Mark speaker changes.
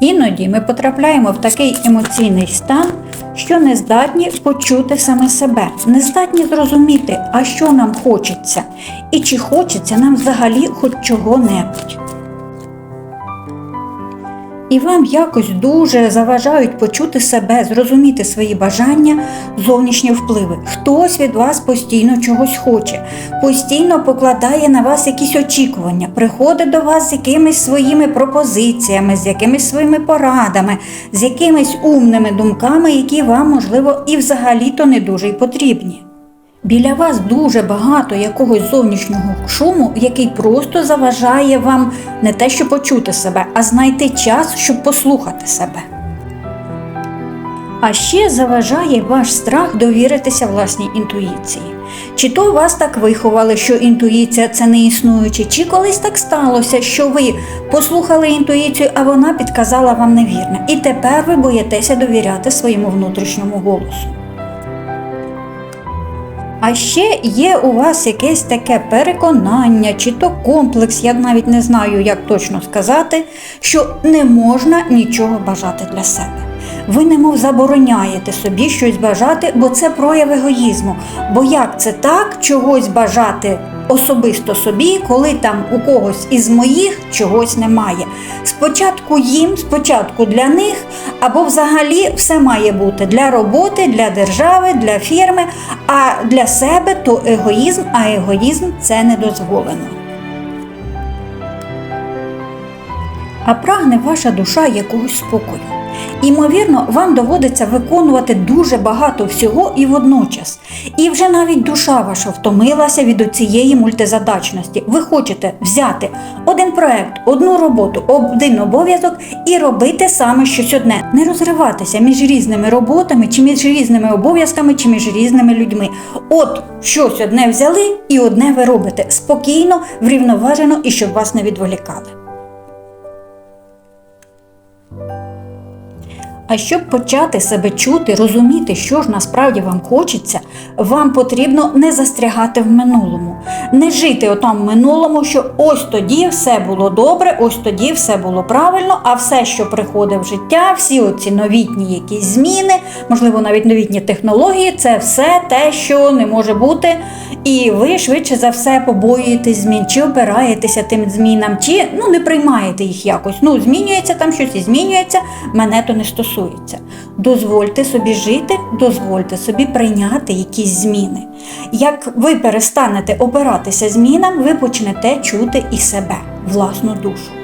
Speaker 1: Іноді ми потрапляємо в такий емоційний стан, що не здатні почути саме себе, не здатні зрозуміти, а що нам хочеться, і чи хочеться нам взагалі хоч чого-небудь. І вам якось дуже заважають почути себе, зрозуміти свої бажання, зовнішні впливи. Хтось від вас постійно чогось хоче, постійно покладає на вас якісь очікування, приходить до вас з якимись своїми пропозиціями, з якимись своїми порадами, з якимись умними думками, які вам, можливо, і взагалі-то не дуже й потрібні. Біля вас дуже багато якогось зовнішнього шуму, який просто заважає вам не те, що почути себе, а знайти час, щоб послухати себе. А ще заважає ваш страх довіритися власній інтуїції. Чи то вас так виховали, що інтуїція це не існуюче, чи колись так сталося, що ви послухали інтуїцію, а вона підказала вам невірне, і тепер ви боїтеся довіряти своєму внутрішньому голосу. А ще є у вас якесь таке переконання, чи то комплекс, я навіть не знаю, як точно сказати, що не можна нічого бажати для себе. Ви немов забороняєте собі щось бажати, бо це прояв егоїзму. Бо як це так, чогось бажати особисто собі, коли там у когось із моїх чогось немає? Спочатку їм, спочатку для них, або взагалі все має бути для роботи, для держави, для фірми, а для себе то егоїзм, а егоїзм це не дозволено. А прагне ваша душа якогось спокою. Імовірно, вам доводиться виконувати дуже багато всього і водночас. І вже навіть душа ваша втомилася від цієї мультизадачності. Ви хочете взяти один проект, одну роботу, один обов'язок і робити саме щось одне, не розриватися між різними роботами, чи між різними обов'язками, чи між різними людьми. От щось одне взяли і одне ви робите спокійно, врівноважено і щоб вас не відволікали. А щоб почати себе чути, розуміти, що ж насправді вам хочеться, вам потрібно не застрягати в минулому, не жити отам минулому, що ось тоді все було добре, ось тоді все було правильно, а все, що приходить в життя, всі оці новітні якісь зміни, можливо, навіть новітні технології, це все те, що не може бути. І ви швидше за все побоюєтесь змін, чи опираєтеся тим змінам, чи ну не приймаєте їх якось. Ну, змінюється там щось і змінюється, мене то не стосується. Дозвольте собі жити, дозвольте собі прийняти якісь зміни. Як ви перестанете опиратися змінам, ви почнете чути і себе, власну душу.